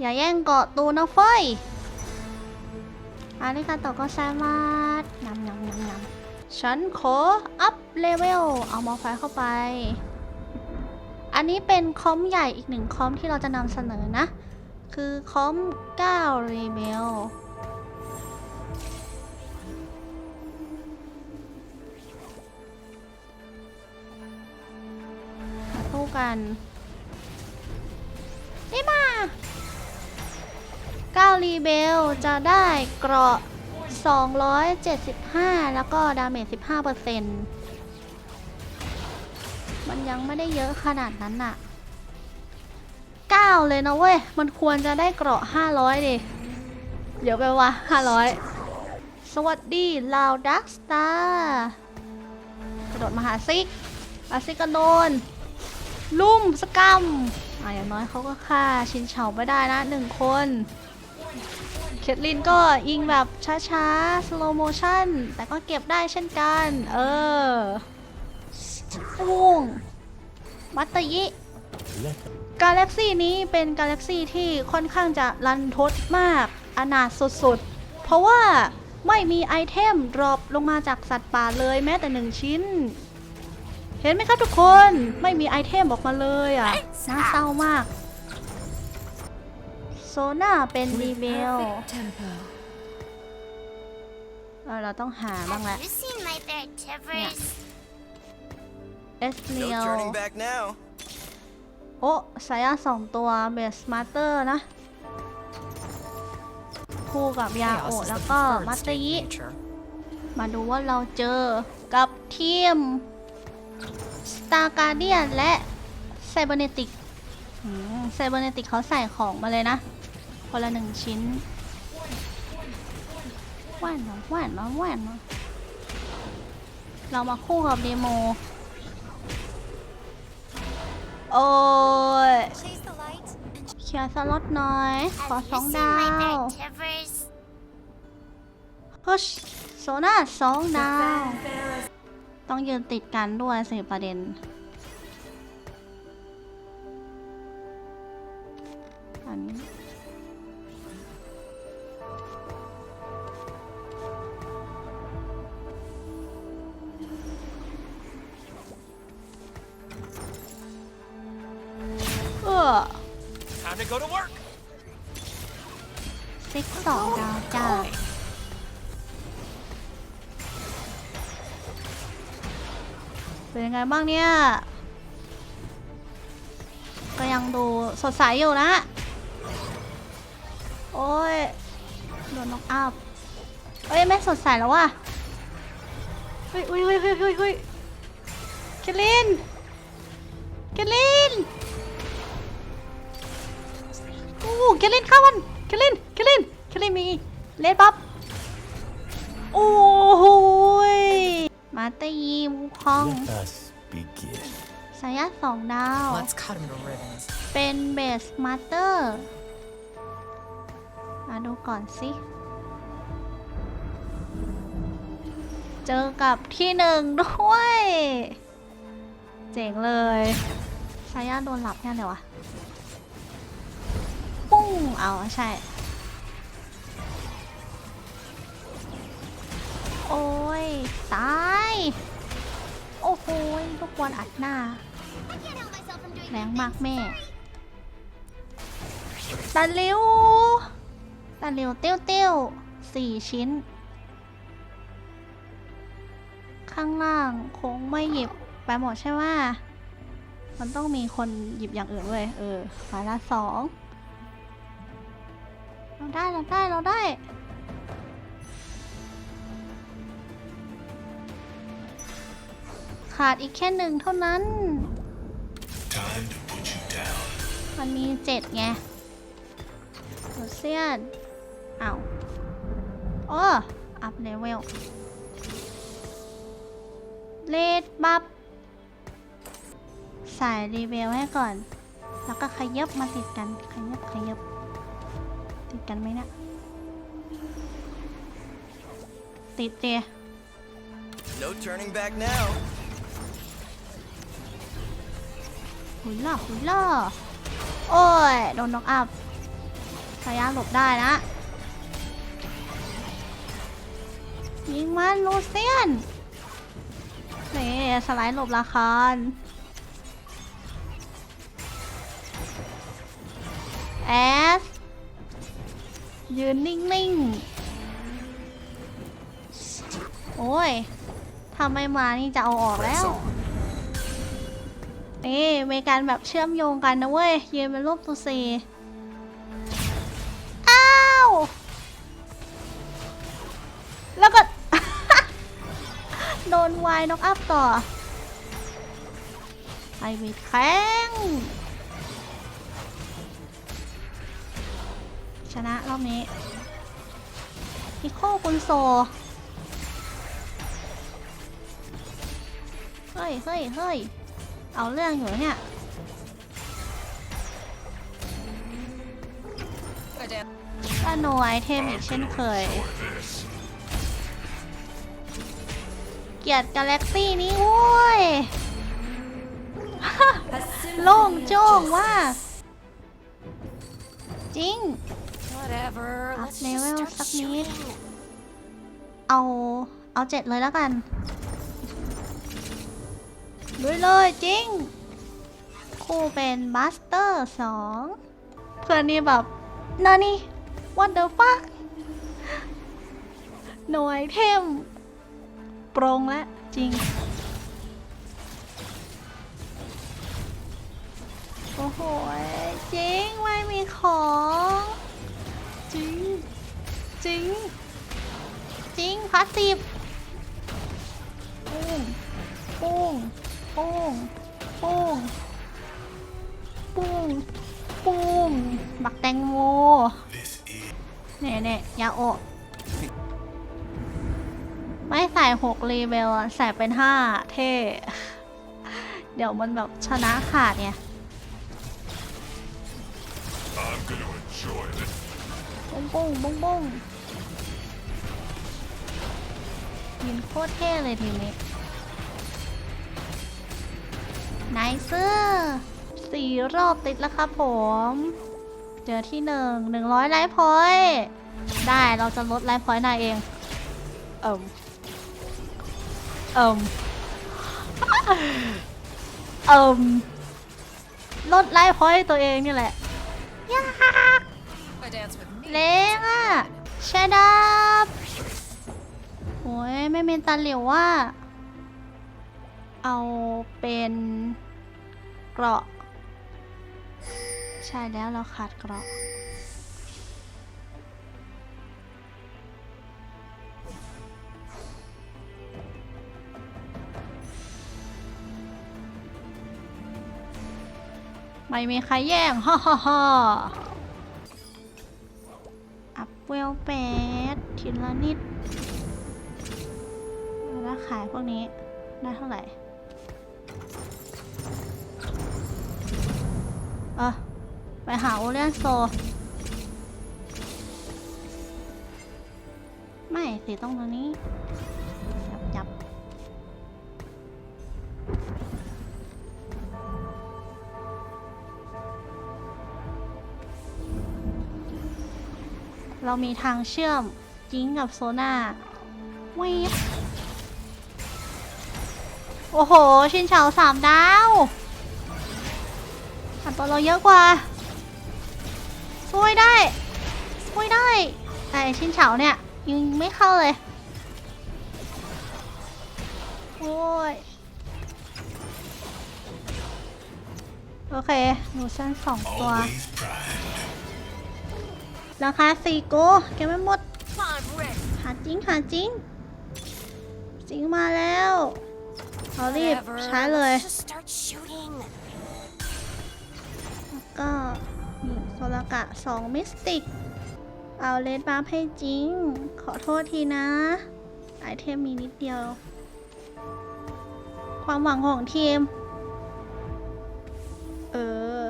อย่าแย่งเกาะตูนะเฟ้ยอาริกาโตก็ไซมาสนำนำนำนำฉันขออัพเลเวล เอามอไฟเข้าไป อันนี้เป็นคอมใหญ่อีกหนึ่งคอมที่เราจะนำเสนอนะ คือคอม9 Rebel มาคู่กันนี่มา 9 Rebel จะได้เกราะ 275 แล้วก็ดาเมจ 15%มันยังไม่ได้เยอะขนาดนั้นน่ะ9 เลยนะเว้ย มันควรจะได้เกราะ 500ดิเดี๋ยวไปว่า 500 สวัสดีลาวดักสตาร์กระโดดมาหาซิกอาซิกกระโดน ลุ่มสกรรมอะอย่างน้อยเขาก็ฆ่าชินเฉาไม่ได้นะหนึ่งคน เคทลินก็ยิงแบบช้าๆ slow motion แต่ก็เก็บได้เช่นกัน เออปุ้งมัตตยิกาแล็กซี่นี้เป็นกาแล็กซี่ที่ค่อนข้างจะรันทดมาก อนาถสุดๆ เพราะว่าไม่มีไอเทมดรอปลงมาจากสัตว์ป่าเลยแม้แต่หนึ่งชิ้น เห็นไหมครับทุกคนไม่มีไอเทมออกมาเลยอะน่าเศร้ามาก โซน่าเป็นรีเบล tempo. เออเราต้องหาบ้างแหละ Have you seen my bear Tivers? เอสเลีย No ว turning back now. โอ้สายาสองตัวเบสมาสเตอร์นะ คู่กับยาโอะแล้วก็มัตเตยิ nature. มาดูว่าเราเจอกับทีม Star Guardian และ Cybernetic ไซเบอร์เนติกเขาใส่ของมาเลยนะ คนละหนึ่งชิ้นแหว่นเหรอแหว่นเหรอแหว่นเหรอเรามาคู่กับเดโม โอ้ยเคลียสล็อตหน่อย ขอสองดาว bear Tivers? พุชโซน่าสองดาว ต้องยืนติดกันด้วยสิประเด็นอันนี้ Time to go to work. ซิกสองดาวจ้า เป็นยังไงบ้างเนี่ย ก็ยังดูสดใสอยู่นะ โอ้ย โดนน็อกอัพเอ้ย ไม่สดใสแล้วว่ะ เฮ้ยเฮ้ยเฮ้ยเฮ้ยเฮ้ยเฮ้ยเคลลิน เคลลิน โอ้เคลลินเข้ามันเคลลินเคลลินเคลลินมีเลดบัฟโอ้โหยมาเตยีมูคอง Let us begin. สายะสองดาว Let's cut him to ribbons. เป็นเบสมาสเตอร์มาดูก่อนสิ เจอกับที่หนึ่งด้วย เจ๋งเลยสายาโดนหลับแน่เลยวะปุ้ง เอาใช่ โอ้ย ตาย โอ้โหยทุกคนอัดหน้า แรงมากแม่ตะลิวตะลิวเตี้ยวเตี้ยวสี่ชิ้น ข้างล่างคงไม่หยิบไปหมดใช่ไหมมันต้องมีคนหยิบอย่างอื่นด้วย เออหมายละสอง เราได้เราได้เราได้ ขาดอีกแค่หนึ่งเท่านั้น Time to put you down. มันมีเจ็ดไงโรเซียนอ้าวโอ้อัพเลเวลเลดบัฟใส่รีเวลให้ก่อน แล้วก็ขยับมาติดกัน ขยับขยับ ติดกันไหมเนะติดเจ No turning back now. หุยล่อหุยล่อโอ้ย โดนน็อกอัพระยะหลบได้นะ ยิงมันลูเซียนนี่สไลด์หลบราคานแอส ยืนนิ่งๆ โอ้ยทำไม่มานี่จะเอาออกแล้วนี่มีการแบบเชื่อมโยงกันนะเว้ย ยืนเป็นรูปตัวซีอ้าว แล้วก็ โดนวายน็อกอัพต่อไอวิดแข้ง ชนะรอบนี้พิโคคุณโซ เฮ้ยเฮ้ยเฮ้ยเอาเรื่องอยู่เนี่ยก็โนไอเทมอีกเช่นเคย เกียดกาแล็กซี่นี้โว้ย โล่งโจ้งว่า จริง Whatever. Up Let's level just start สักนิด shooting. เอา เอาเจ็ดเลยแล้วกันลุยเลยจริง คู่เป็นบัสเตอร์สองเพื่อนนี่แบบนานี่ what the fuck หน่วยเทมโปรงแล้วจริง โอ้โห จริง ไม่มีของ จริง จริง จริงพาสซีฟปุ้งปุ้งปุ้งปุ้งปุ้งปุ้งบักแตงโมเนี่ยเนี่ยยาโอไม่ใส่หกรีเบลใส่เป็นห้าเท่ เดี๋ยวมันแบบชนะขาดไง I'm gonna enjoy this. บุ้งบุ้งบุ้งบุ้งยินโคตรเท่เลยทีนี้ไนเซอร์สี่รอบติดแล้วครับผม เจอที่หนึ่งหนึ่งร้อยไลฟ์พอยต์ได้เราจะลดไลฟ์พอยต์นายเอง เอิมเอิมเอิมลดไลฟ์พอยต์ตัวเองนี่แหละยา เล้งอะแชดับโอ้ยไม่มีตาเหลียวว่า เอาเป็นเกราะ ใช่แล้วเราขาดเกราะไม่มีใครแย่งฮ่าฮ่าฮ่า เวลแปดทีละนิด แล้วขายพวกนี้ได้เท่าไหร่เออไปหาโอเลียนโซ ไม่สิต้องตรงนี้ เรามีทางเชื่อมจิงกับโซน่าวีบโอ้โห ชินเฉาสามดาวอันตัวเราเยอะกว่าช่วยได้ช่วยได้ แต่ชินเฉาเนี่ยยิงไม่เข้าเลย โอ้ย โอเค หนูชั้นสองตัว ราคาสี่โกแกไม่หมด I'm ready. หาจริงหาจริงจริงมาแล้วเอารีบ Whatever. ใช้เลย Let's just start shooting. แล้วก็มีโซลากะสองมิสติก เอาเลดบัฟให้จริง ขอโทษทีนะ ไอเทมมีนิดเดียว ความหวังของทีม เออ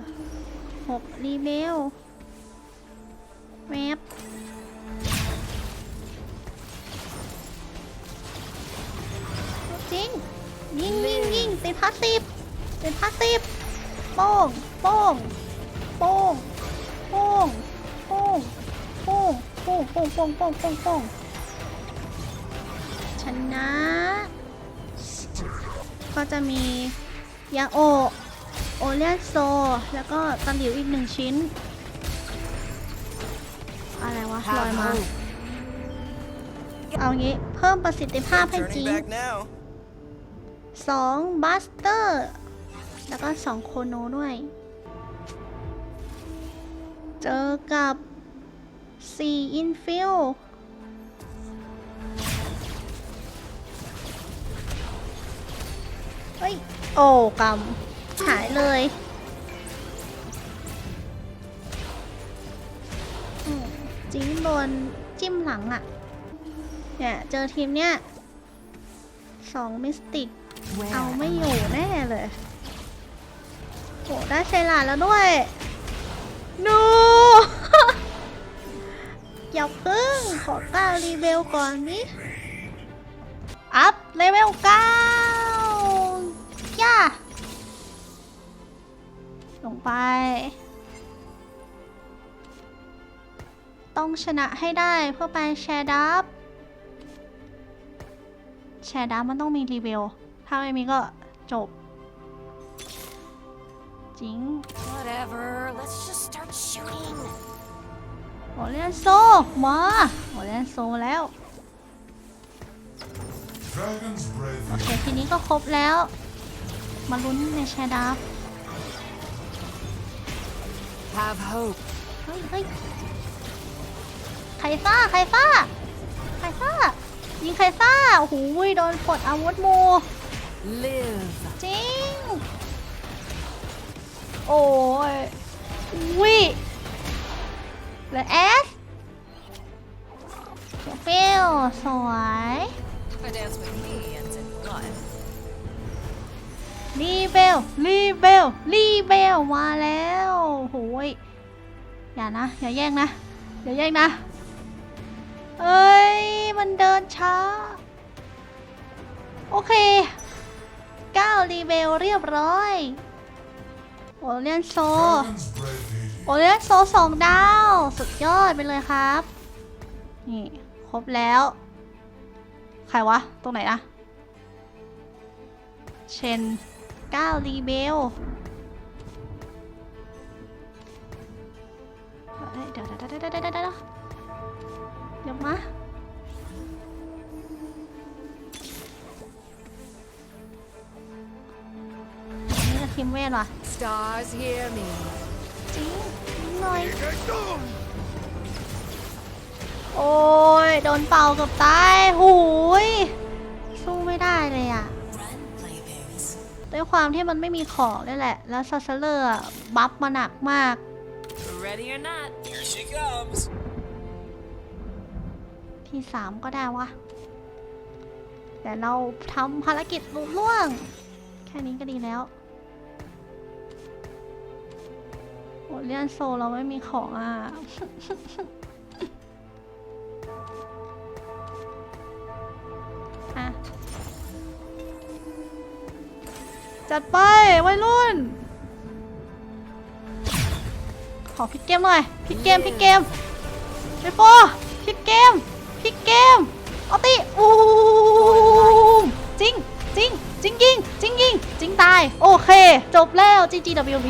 หกรีเบล แมปจริง ยิงยิงยิงติดพาสซีฟติดพาสซีฟโป้งโป้งโป้งโป้งโป้งป้งป้งป้งป้งป้งชนะ ก็จะมียาโอ โอเลียนโซ แล้วก็ตะหลิวอีกหนึ่งชิ้น อะไรวะลอย Have มา hope. เอางี้เพิ่มประสิทธิภาพให้จริ Turning ง back now. สองบัสเตอร์ แล้วก็สองโคโนด้วย เจอกับสี่อินฟิลเฮ้ย โอ้กำหายเลย จิ้งโดนจิ้มหลังอะ่ะ เนี่ย เจอทีมเนี้ยสองมิสติก เอาไม่อยู่แน่เลยโหได้ใช้หลานแล้วด้วยนูอย่าพึ่ง ขอก้ารีเบลก่อนนี้อัพเลเวลเก้าย่าลงไป ต้องชนะให้ได้เพื่อไปแชร์ดับ แชร์ดับมันต้องมีรีเวล ถ้าไม่มีก็จบ จริง Whatever. Let's just start shooting. โอเลียนโซมาโอเลียนโซแล้ว Dragon's breath โอเค ทีนี้ก็ครบแล้ว มาลุ้นในแชร์ดับ Have hope. เฮ้ยเฮ้ย ไคซ่าไคซ่าไคซ่ายิงไคซ่าโอ้โหโดนปลดอาวุธหมู Live. จริง โอ้ยวิเหลือเอสฟิลสวย A dance with me ends in blood. รีเบลรีเบลรีเบลมาแล้วโหยอย่านะ อย่าแย่งนะ อย่าแย่งนะ เอ้ย มันเดินช้า โอเค9รีเบลเรียบร้อย โอเลียนโซ โอเลียนโซสองดาว สุดยอดไปเลยครับ นี่ ครบแล้ว ใครวะ ตรงไหนนะ เชน9รีเบลเอ้ยเดี๋ยวเดี๋ยวเดี๋ยวเดี๋ยว เดี๋ยวเดี๋ยวเดี๋ยวมานี่ก็ทีมเวทว่ะ Stars hear me. จริงนิดหน่อย โอ้ย โดนเป่าเกับตายหูย สู้ไม่ได้เลยอะ Run, playthings. ด้วยความที่มันไม่มีของนี่แหละ แล้วซัสเซเลอร์อะบัฟมาหนักมาก Ready or not. Here she comes. ที่สามก็ได้วะแต่เราทำภารกิจลุล่วง แค่นี้ก็ดีแล้วโอเลียนโซเราไม่มีของอะอะจัดไปวัยรุ่น ขอพลิกเกมหน่อยพลิกเกมพลิกเกมไปโฟพลิกเกม พลิเกมเอาตีอู้จริงจริงจริงยิงจริงยิงจริงตาย โอเค จบแล้ว GGWP